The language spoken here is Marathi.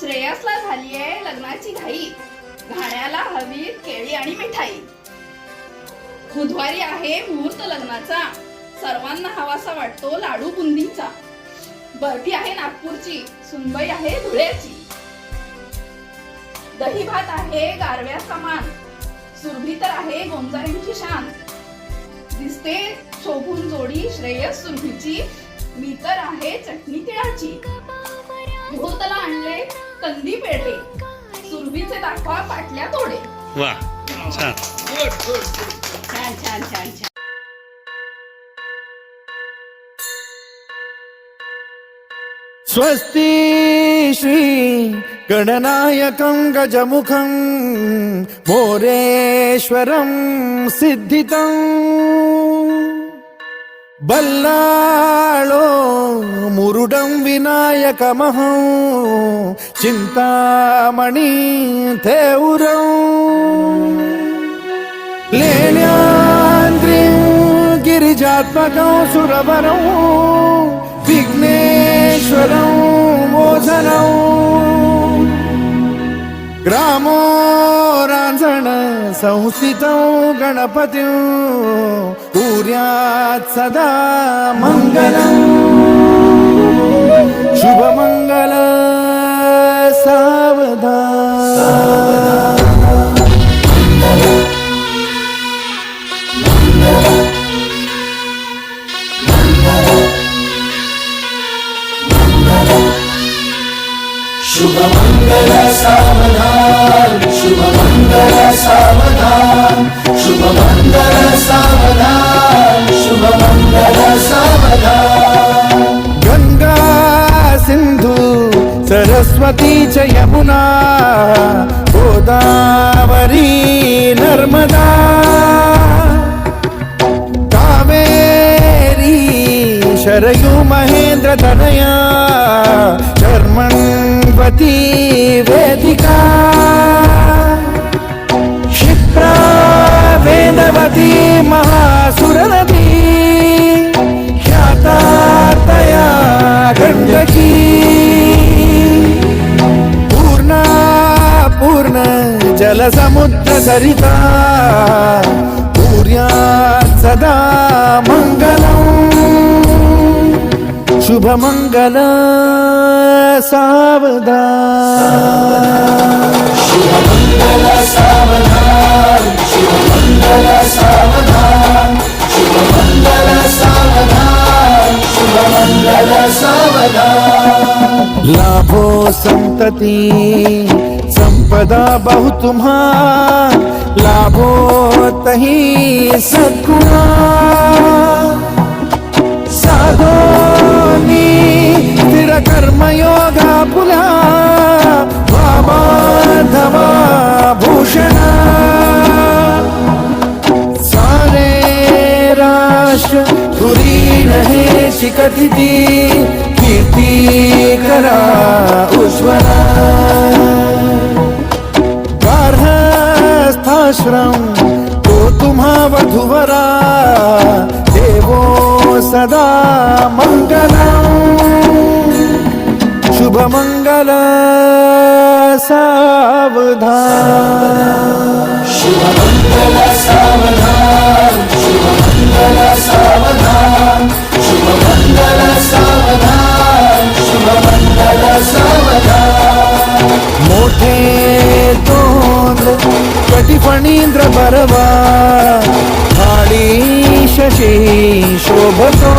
श्रेयसला झालीये लग्नाची घाई. घाण्याला हवी केळी आणि मिठाई. बुधवारी आहे मुहूर्त लग्नाचा. सर्वांना हवासा वाटतो लाडू बुंदीचा. बर्फी आहे नागपूरची सुनबाई आहे धुळ्याची. दही भात आहे गारव्या समान. सुरभी तर आहे गोंजारींची शान. दिसते शोभून जोडी श्रेयस सुरभीची. मी तर आहे चटणी तिळाची. मुहूर्तला आणले कंदी पेढे सुरभीचे दाखवा पाटल्या तोडे. वा छान. छान छान छान छान. स्वस्ति श्री गणनायकं गजमुखं मोरेश्वरं सिद्धितं. బల్లాళో మురుడం వినాయక మహం చింతామణి తేవురం. లేణ్యాంద్రిం గిరిజాత్మకం సురవరం संस्थितं गणपतिं कुर्यात् सदा मङ्गलम् शुभमङ्गल सावधान शुभमङ्गल सावधान शुभमङ्गल सावधान शुभमङ्गल सावधान। गंगा सिंधू सरस्वती च यमुना गोदावरी नर्मदा। कावेरी शरयु महेन्द्र तनया जलसमुद्र सरिता पूर्यात् सदा मङ्गलम् शुभमङ्गल सावधान शुभमङ्गल सावधान शुभमङ्गल सावधान शुभमङ्गल सावधान शुभमङ्गल सावधान. लाभो संतति पदा बहु तुम्हा लाभो तही सद्गुणा। साधोनी स्थिर कर्मयोगा पुला बाबाधवा भूषणा। सारे राष्ट्र धुरीण नहे शिकथिती कीर्ती करा उज्ज्वला आश्रम तो तुम्हा वधुवरा देवो सदा मङ्गलम् शुभमङ्गल सावधान। शुभमङ्गल सावधान शुभमङ्गल कटिफणींद्र बरवा खाली शशी शोभतो